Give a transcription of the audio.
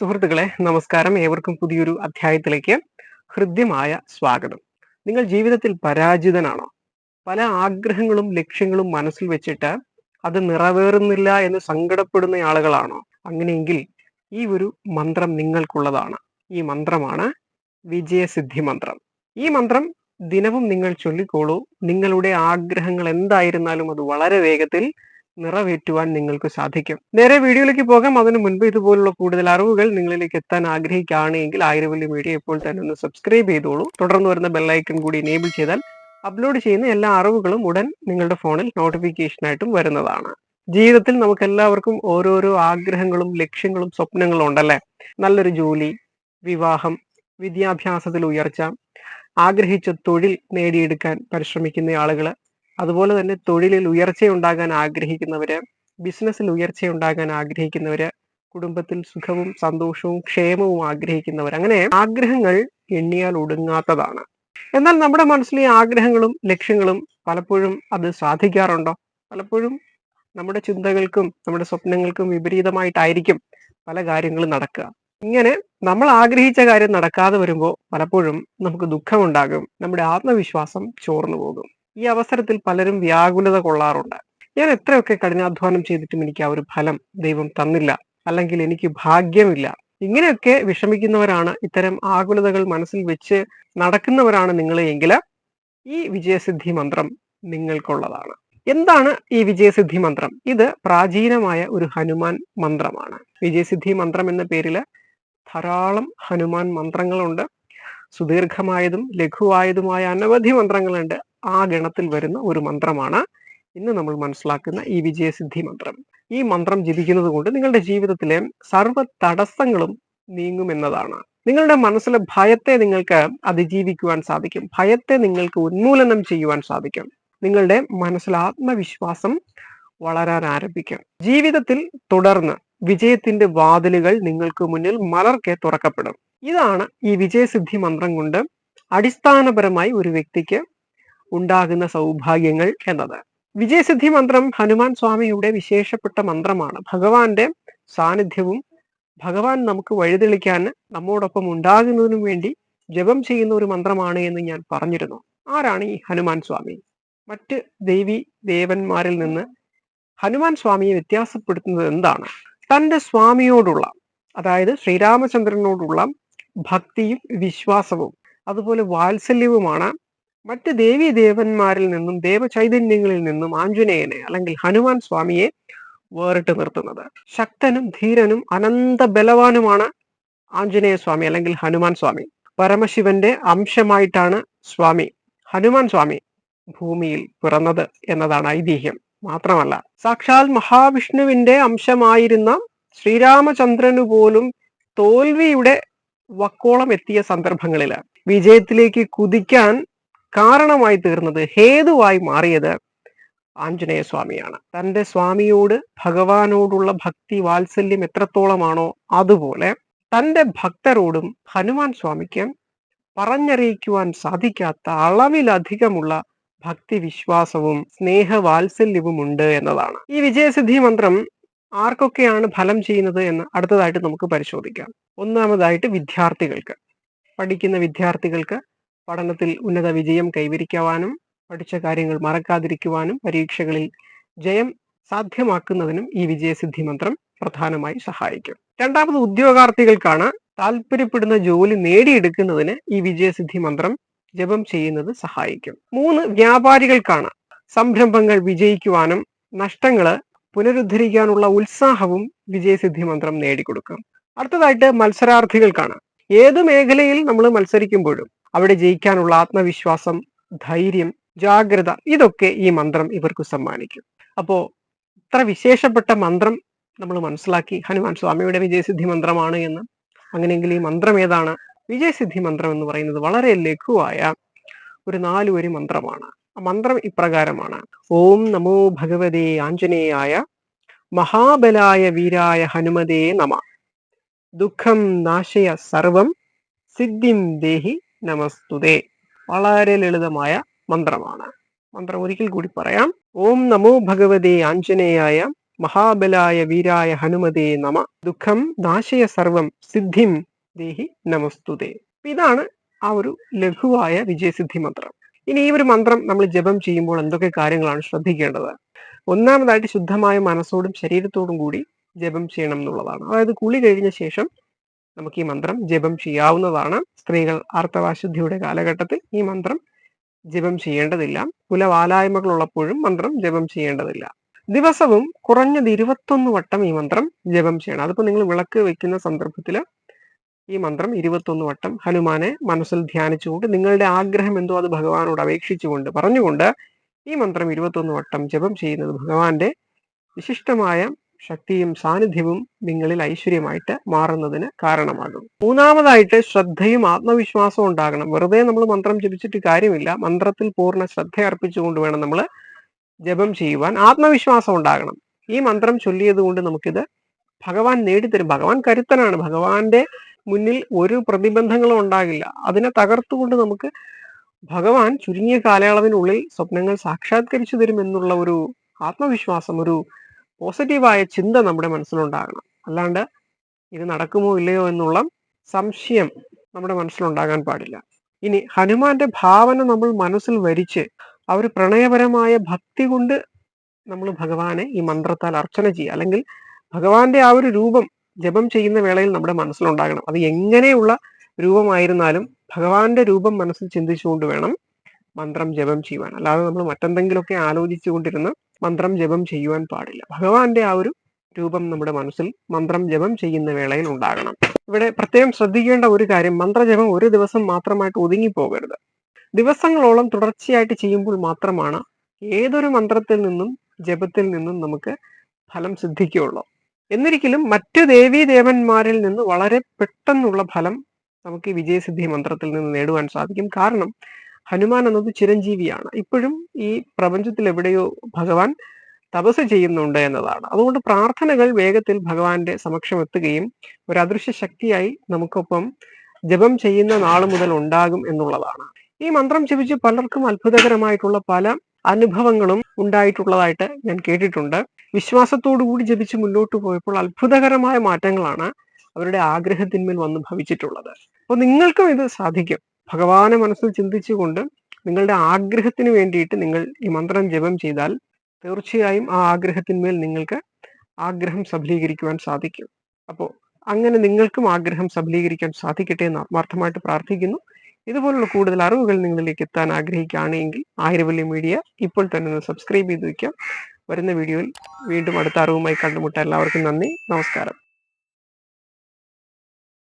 സുഹൃത്തുക്കളെ നമസ്കാരം. ഏവർക്കും പുതിയൊരു അധ്യായത്തിലേക്ക് ഹൃദ്യമായ സ്വാഗതം. നിങ്ങൾ ജീവിതത്തിൽ പരാജിതനാണോ? പല ആഗ്രഹങ്ങളും ലക്ഷ്യങ്ങളും മനസ്സിൽ വെച്ചിട്ട് അത് നിറവേറുന്നില്ല എന്ന് സങ്കടപ്പെടുന്ന ആളുകളാണോ? അങ്ങനെയെങ്കിൽ ഈ ഒരു മന്ത്രം നിങ്ങൾക്കുള്ളതാണ്. ഈ മന്ത്രമാണ് വിജയസിദ്ധി മന്ത്രം. ഈ മന്ത്രം ദിനവും നിങ്ങൾ ചൊല്ലിക്കോളൂ. നിങ്ങളുടെ ആഗ്രഹങ്ങൾ എന്തായിരുന്നാലും അത് വളരെ വേഗത്തിൽ നിറവേറ്റുവാൻ നിങ്ങൾക്ക് സാധിക്കും. നേരെ വീഡിയോയിലേക്ക് പോകാം. അതിനു മുൻപ് ഇതുപോലുള്ള കൂടുതൽ അറിവുകൾ നിങ്ങളിലേക്ക് എത്താൻ ആഗ്രഹിക്കുകയാണെങ്കിൽ ആയിരവല്ലി മീഡിയ ഇപ്പോൾ തന്നെ ഒന്ന് സബ്സ്ക്രൈബ് ചെയ്തോളൂ. തുടർന്ന് വരുന്ന ബെല്ലൈക്കൺ കൂടി എനേബിൾ ചെയ്താൽ അപ്ലോഡ് ചെയ്യുന്ന എല്ലാ അറിവുകളും ഉടൻ നിങ്ങളുടെ ഫോണിൽ നോട്ടിഫിക്കേഷനായിട്ടും വരുന്നതാണ്. ജീവിതത്തിൽ നമുക്ക് എല്ലാവർക്കും ഓരോരോ ആഗ്രഹങ്ങളും ലക്ഷ്യങ്ങളും സ്വപ്നങ്ങളും ഉണ്ടല്ലേ? നല്ലൊരു ജോലി വിവാഹം വിദ്യാഭ്യാസത്തിൽ ഉയർച്ച ആഗ്രഹിച്ച തൊഴിൽ നേടിയെടുക്കാൻ പരിശ്രമിക്കുന്ന ആളുകൾ അതുപോലെ തന്നെ തൊഴിലിൽ ഉയർച്ച ഉയർച്ചയുണ്ടാകാൻ ആഗ്രഹിക്കുന്നവര് ബിസിനസ്സിൽ ഉയർച്ച ഉയർച്ചയുണ്ടാകാൻ ആഗ്രഹിക്കുന്നവര് കുടുംബത്തിൽ സുഖവും സന്തോഷവും ക്ഷേമവും ആഗ്രഹിക്കുന്നവർ അങ്ങനെ ആഗ്രഹങ്ങൾ എണ്ണിയാൽ ഒടുങ്ങാത്തതാണ്. എന്നാൽ നമ്മുടെ മനസ്സിലെ ആഗ്രഹങ്ങളും ലക്ഷ്യങ്ങളും പലപ്പോഴും അത് സാധിക്കാറുണ്ടോ? പലപ്പോഴും നമ്മുടെ ചിന്തകൾക്കും നമ്മുടെ സ്വപ്നങ്ങൾക്കും വിപരീതമായിട്ടായിരിക്കും പല കാര്യങ്ങളും നടക്കുക. ഇങ്ങനെ നമ്മൾ ആഗ്രഹിച്ച കാര്യം നടക്കാതെ വരുമ്പോൾ പലപ്പോഴും നമുക്ക് ദുഃഖമുണ്ടാകും നമ്മുടെ ആത്മവിശ്വാസം ചോർന്നു പോകും. ഈ അവസരത്തിൽ പലരും വ്യാകുലത കൊള്ളാറുണ്ട്. ഞാൻ എത്രയൊക്കെ കഠിനാധ്വാനം ചെയ്തിട്ടും എനിക്ക് ആ ഒരു ഫലം ദൈവം തന്നില്ല. അല്ലെങ്കിൽ എനിക്ക് ഭാഗ്യമില്ല. ഇങ്ങനെയൊക്കെ വിഷമിക്കുന്നവരാണ് ഇത്തരം ആകുലതകൾ മനസ്സിൽ വെച്ച് നടക്കുന്നവരാണ് നിങ്ങൾ എങ്കിൽ ഈ വിജയസിദ്ധി മന്ത്രം നിങ്ങൾക്കുള്ളതാണ്. എന്താണ് ഈ വിജയസിദ്ധി മന്ത്രം? ഇത് പ്രാചീനമായ ഒരു ഹനുമാൻ മന്ത്രമാണ്. വിജയസിദ്ധി മന്ത്രം എന്ന പേരിൽ ധാരാളം ഹനുമാൻ മന്ത്രങ്ങളുണ്ട്. സുദീർഘമായതും ലഘുവായതുമായ അനവധി മന്ത്രങ്ങളുണ്ട്. ആ ഗണത്തിൽ വരുന്ന ഒരു മന്ത്രമാണ് ഇന്ന് നമ്മൾ മനസ്സിലാക്കുന്ന ഈ വിജയസിദ്ധി മന്ത്രം. ഈ മന്ത്രം ജപിക്കുന്നത് കൊണ്ട് നിങ്ങളുടെ ജീവിതത്തിലെ സർവ തടസ്സങ്ങളും നീങ്ങുമെന്നതാണ്. നിങ്ങളുടെ മനസ്സിലെ ഭയത്തെ നിങ്ങൾക്ക് അതിജീവിക്കുവാൻ സാധിക്കും. ഭയത്തെ നിങ്ങൾക്ക് ഉന്മൂലനം ചെയ്യുവാൻ സാധിക്കും. നിങ്ങളുടെ മനസ്സിൽ ആത്മവിശ്വാസം വളരാൻ ആരംഭിക്കും. ജീവിതത്തിൽ തുടർന്ന് വിജയത്തിന്റെ വാതിലുകൾ നിങ്ങൾക്ക് മുന്നിൽ മലർക്കെ തുറക്കപ്പെടും. ഇതാണ് ഈ വിജയസിദ്ധി മന്ത്രം കൊണ്ട് അടിസ്ഥാനപരമായി ഒരു വ്യക്തിക്ക് ഉണ്ടാകുന്ന സൗഭാഗ്യങ്ങൾ എന്നത്. വിജയസിദ്ധി മന്ത്രം ഹനുമാൻ സ്വാമിയുടെ വിശേഷപ്പെട്ട മന്ത്രമാണ്. ഭഗവാന്റെ സാന്നിധ്യവും ഭഗവാൻ നമുക്ക് വഴിതെളിക്കാൻ നമ്മോടൊപ്പം ഉണ്ടാകുന്നതിനും വേണ്ടി ജപം ചെയ്യുന്ന ഒരു മന്ത്രമാണ് എന്ന് ഞാൻ പറഞ്ഞിരുന്നു. ആരാണ് ഈ ഹനുമാൻ സ്വാമി? മറ്റ് ദേവി ദേവന്മാരിൽ നിന്ന് ഹനുമാൻ സ്വാമിയെ വ്യത്യാസപ്പെടുത്തുന്നത് എന്താണ്? തന്റെ സ്വാമിയോടുള്ള അതായത് ശ്രീരാമചന്ദ്രനോടുള്ള ഭക്തിയും വിശ്വാസവും അതുപോലെ വാത്സല്യവുമാണ്. മറ്റ് ദേവി ദേവന്മാരിൽ നിന്നും ദേവചൈതന്യങ്ങളിൽ നിന്നും ആഞ്ജനേയനെ അല്ലെങ്കിൽ ഹനുമാൻ സ്വാമിയെ വേറിട്ട് നിർത്തുന്നത്. ശക്തനും ധീരനും അനന്ത ബലവാനുമാണ് ആഞ്ജനേയ സ്വാമി അല്ലെങ്കിൽ ഹനുമാൻ സ്വാമി. പരമശിവന്റെ അംശമായിട്ടാണ് സ്വാമി ഹനുമാൻ സ്വാമി ഭൂമിയിൽ പിറന്നത് എന്നതാണ് ഐതിഹ്യം. മാത്രമല്ല സാക്ഷാൽ മഹാവിഷ്ണുവിന്റെ അംശമായിരുന്ന ശ്രീരാമചന്ദ്രനു പോലും തോൽവിയുടെ വക്കോളം എത്തിയ സന്ദർഭങ്ങളിൽ വിജയത്തിലേക്ക് കുതിക്കാൻ കാരണമായി തീർന്നത് ഹേതുവായി മാറിയത് ആഞ്ജനേയ സ്വാമിയാണ്. തന്റെ സ്വാമിയോട് ഭഗവാനോടുള്ള ഭക്തി വാത്സല്യം എത്രത്തോളമാണോ അതുപോലെ തന്റെ ഭക്തരോടും ഹനുമാൻ സ്വാമിക്ക് പറഞ്ഞറിയിക്കുവാൻ സാധിക്കാത്ത അളവിലധികമുള്ള ഭക്തി വിശ്വാസവും സ്നേഹ വാത്സല്യവും ഉണ്ട് എന്നതാണ്. ഈ വിജയസിദ്ധി മന്ത്രം ആർക്കൊക്കെയാണ് ഫലം ചെയ്യുന്നത് എന്ന് അടുത്തതായിട്ട് നമുക്ക് പരിശോധിക്കാം. ഒന്നാമതായിട്ട് വിദ്യാർത്ഥികൾക്ക്. പഠിക്കുന്ന വിദ്യാർത്ഥികൾക്ക് പഠനത്തിൽ ഉന്നത വിജയം കൈവരിക്കുവാനും പഠിച്ച കാര്യങ്ങൾ മറക്കാതിരിക്കുവാനും പരീക്ഷകളിൽ ജയം സാധ്യമാക്കുന്നതിനും ഈ വിജയസിദ്ധി മന്ത്രം പ്രധാനമായി സഹായിക്കും. രണ്ടാമത് ഉദ്യോഗാർത്ഥികൾക്കാണ് താല്പര്യപ്പെടുന്ന ജോലി നേടിയെടുക്കുന്നതിന് ഈ വിജയസിദ്ധി മന്ത്രം ജപം ചെയ്യുന്നത് സഹായിക്കും. മൂന്ന് വ്യാപാരികൾക്കാണ് സംരംഭങ്ങൾ വിജയിക്കുവാനും നഷ്ടങ്ങൾ പുനരുദ്ധരിക്കാനുള്ള ഉത്സാഹവും വിജയസിദ്ധി മന്ത്രം നേടിക്കൊടുക്കാം. അടുത്തതായിട്ട് മത്സരാർത്ഥികൾക്കാണ്. ഏത് മേഖലയിൽ നമ്മൾ മത്സരിക്കുമ്പോഴും അവിടെ ജയിക്കാനുള്ള ആത്മവിശ്വാസം ധൈര്യം ജാഗ്രത ഇതൊക്കെ ഈ മന്ത്രം ഇവർക്ക് സമ്മാനിക്കും. അപ്പോ ഇത്ര വിശേഷപ്പെട്ട മന്ത്രം നമ്മൾ മനസ്സിലാക്കി. ഹനുമാൻ സ്വാമിയുടെ വിജയസിദ്ധി മന്ത്രമാണ് എന്ന്. അങ്ങനെയെങ്കിൽ ഈ മന്ത്രം ഏതാണ്? വിജയസിദ്ധി മന്ത്രം എന്ന് പറയുന്നത് വളരെ ലഘുവായ ഒരു നാലുവരി മന്ത്രമാണ്. മന്ത്രം ഇപ്രകാരമാണ്. ഓം നമോ ഭഗവതേ ആഞ്ജനേയായ മഹാബലായ വീരായ ഹനുമതേ നമ. ദുഃഖം നാശയ സർവം സിദ്ധിം ദേഹി നമസ്തുതേ. വളരെ ലളിതമായ മന്ത്രമാണ്. മന്ത്രം ഒരിക്കൽ കൂടി പറയാം. ഓം നമോ ഭഗവതേ ആഞ്ജനേയായ മഹാബലായ വീരായ ഹനുമതേ നമ. ദുഃഖം നാശയ സർവം സിദ്ധിം ദേഹി നമസ്തുതേ. ഇതാണ് ആ ഒരു ലഘുവായ വിജയസിദ്ധി മന്ത്രം. ഇനി ഈ ഒരു മന്ത്രം നമ്മൾ ജപം ചെയ്യുമ്പോൾ എന്തൊക്കെ കാര്യങ്ങളാണ് ശ്രദ്ധിക്കേണ്ടത്? ഒന്നാമതായിട്ട് ശുദ്ധമായ മനസ്സോടും ശരീരത്തോടും കൂടി ജപം ചെയ്യണം എന്നുള്ളതാണ്. അതായത് കുളി കഴിഞ്ഞ ശേഷം നമുക്ക് ഈ മന്ത്രം ജപം ചെയ്യാവുന്നതാണ്. സ്ത്രീകൾ ആർത്തവാശുദ്ധിയുടെ കാലഘട്ടത്തിൽ ഈ മന്ത്രം ജപം ചെയ്യേണ്ടതില്ല. കുലവാലായ്മകൾ ഉള്ളപ്പോഴും മന്ത്രം ജപം ചെയ്യേണ്ടതില്ല. ദിവസവും കുറഞ്ഞത് ഇരുപത്തൊന്ന് വട്ടം ഈ മന്ത്രം ജപം ചെയ്യണം. അതിപ്പോ നിങ്ങൾ വിളക്ക് വെക്കുന്ന സന്ദർഭത്തിൽ ഈ മന്ത്രം ഇരുപത്തൊന്ന് വട്ടം ഹനുമാനെ മനസ്സിൽ ധ്യാനിച്ചുകൊണ്ട് നിങ്ങളുടെ ആഗ്രഹം എന്തോ അത് ഭഗവാനോട് അപേക്ഷിച്ചുകൊണ്ട് പറഞ്ഞുകൊണ്ട് ഈ മന്ത്രം ഇരുപത്തൊന്ന് വട്ടം ജപം ചെയ്യുന്നത് ഭഗവാന്റെ വിശിഷ്ടമായ ശക്തിയും സാന്നിധ്യവും നിങ്ങളിൽ ഐശ്വര്യമായിട്ട് മാറുന്നതിന് കാരണമാകും മൂന്നാമതായിട്ട് ശ്രദ്ധയും ആത്മവിശ്വാസവും ഉണ്ടാകണം. വെറുതെ നമ്മൾ മന്ത്രം ജപിച്ചിട്ട് കാര്യമില്ല. മന്ത്രത്തിൽ പൂർണ ശ്രദ്ധ അർപ്പിച്ചുകൊണ്ട് വേണം നമ്മൾ ജപം ചെയ്യുവാൻ. ആത്മവിശ്വാസം ഉണ്ടാകണം. ഈ മന്ത്രം ചൊല്ലിയത് കൊണ്ട് നമുക്കിത് ഭഗവാൻ നേടിത്തരും. ഭഗവാൻ കരുത്തനാണ്. ഭഗവാന്റെ മുന്നിൽ ഒരു പ്രതിബന്ധങ്ങളും ഉണ്ടാകില്ല. അതിനെ തകർത്തുകൊണ്ട് നമുക്ക് ഭഗവാൻ ചുരുങ്ങിയ കാലയളവിനുള്ളിൽ സ്വപ്നങ്ങൾ സാക്ഷാത്കരിച്ചു തരും എന്നുള്ള ഒരു ആത്മവിശ്വാസം ഒരു പോസിറ്റീവായ ചിന്ത നമ്മുടെ മനസ്സിലുണ്ടാകണം. അല്ലാണ്ട് ഇത് നടക്കുമോ ഇല്ലയോ എന്നുള്ള സംശയം നമ്മുടെ മനസ്സിലുണ്ടാകാൻ പാടില്ല. ഇനി ഹനുമാന്റെ ഭാവന നമ്മൾ മനസ്സിൽ വരിച്ച് ആ ഒരു പ്രണയപരമായ ഭക്തി കൊണ്ട് നമ്മൾ ഭഗവാനെ ഈ മന്ത്രത്താൽ അർച്ചന ചെയ്യുക. അല്ലെങ്കിൽ ഭഗവാന്റെ ആ ഒരു രൂപം ജപം ചെയ്യുന്ന വേളയിൽ നമ്മുടെ മനസ്സിലുണ്ടാകണം. അത് എങ്ങനെയുള്ള രൂപമായിരുന്നാലും ഭഗവാന്റെ രൂപം മനസ്സിൽ ചിന്തിച്ചുകൊണ്ട് വേണം മന്ത്രം ജപം ചെയ്യുവാൻ. അല്ലാതെ നമ്മൾ മറ്റെന്തെങ്കിലുമൊക്കെ ആലോചിച്ചുകൊണ്ടിരുന്ന് മന്ത്രം ജപം ചെയ്യുവാൻ പാടില്ല. ഭഗവാന്റെ ആ ഒരു രൂപം നമ്മുടെ മനസ്സിൽ മന്ത്രം ജപം ചെയ്യുന്ന വേളയിൽ ഉണ്ടാകണം. ഇവിടെ പ്രത്യേകം ശ്രദ്ധിക്കേണ്ട ഒരു കാര്യം മന്ത്രജപം ഒരു ദിവസം മാത്രമായിട്ട് ഒതുങ്ങി പോകരുത് ദിവസങ്ങളോളം തുടർച്ചയായിട്ട് ചെയ്യുമ്പോൾ മാത്രമാണ് ഏതൊരു മന്ത്രത്തിൽ നിന്നും ജപത്തിൽ നിന്നും നമുക്ക് ഫലം സിദ്ധിക്കുകയുള്ളൂ. എന്നിരിക്കലും മറ്റ് ദേവീ ദേവന്മാരിൽ നിന്ന് വളരെ പെട്ടെന്നുള്ള ഫലം നമുക്ക് ഈ വിജയസിദ്ധി മന്ത്രത്തിൽ നിന്ന് നേടുവാൻ സാധിക്കും. കാരണം ഹനുമാൻ എന്നത് ചിരഞ്ജീവിയാണ്. ഇപ്പോഴും ഈ പ്രപഞ്ചത്തിൽ എവിടെയോ ഭഗവാൻ തപസ് ചെയ്യുന്നുണ്ട് എന്നതാണ്. അതുകൊണ്ട് പ്രാർത്ഥനകൾ വേഗത്തിൽ ഭഗവാന്റെ സമക്ഷം എത്തുകയും ഒരു അദൃശ്യ ശക്തിയായി നമുക്കൊപ്പം ജപം ചെയ്യുന്ന നാൾ മുതൽ ഉണ്ടാകും എന്നുള്ളതാണ്. ഈ മന്ത്രം ജപിച്ച് പലർക്കും അത്ഭുതകരമായിട്ടുള്ള പല അനുഭവങ്ങളും ഉണ്ടായിട്ടുള്ളതായിട്ട് ഞാൻ കേട്ടിട്ടുണ്ട്. കൂടി ജപിച്ച് മുന്നോട്ട് പോയപ്പോൾ അത്ഭുതകരമായ മാറ്റങ്ങളാണ് അവരുടെ ആഗ്രഹത്തിന്മേൽ വന്ന് ഭവിച്ചിട്ടുള്ളത്. അപ്പോൾ നിങ്ങൾക്കും ഇത് സാധിക്കും. ഭഗവാനെ മനസ്സിൽ ചിന്തിച്ചുകൊണ്ട് നിങ്ങളുടെ ആഗ്രഹത്തിന് വേണ്ടിയിട്ട് നിങ്ങൾ ഈ മന്ത്രം ജപം ചെയ്താൽ തീർച്ചയായും ആ ആഗ്രഹത്തിന്മേൽ നിങ്ങൾക്ക് ആഗ്രഹം സഫലീകരിക്കുവാൻ സാധിക്കും. അപ്പോൾ അങ്ങനെ നിങ്ങൾക്കും ആഗ്രഹം സഫലീകരിക്കാൻ സാധിക്കട്ടെ എന്ന് ആത്മാർത്ഥമായിട്ട് പ്രാർത്ഥിക്കുന്നു. ഇതുപോലുള്ള കൂടുതൽ അറിവുകൾ നിങ്ങളിലേക്ക് എത്താൻ ആഗ്രഹിക്കുകയാണെങ്കിൽ ആയിരവല്ലി മീഡിയ ഇപ്പോൾ തന്നെ ഒന്ന് സബ്സ്ക്രൈബ് ചെയ്ത് വയ്ക്കാം. വരുന്ന വീഡിയോയിൽ വീണ്ടും അടുത്ത അറിവുമായി കണ്ടുമുട്ടാൻ എല്ലാവർക്കും നന്ദി. നമസ്കാരം.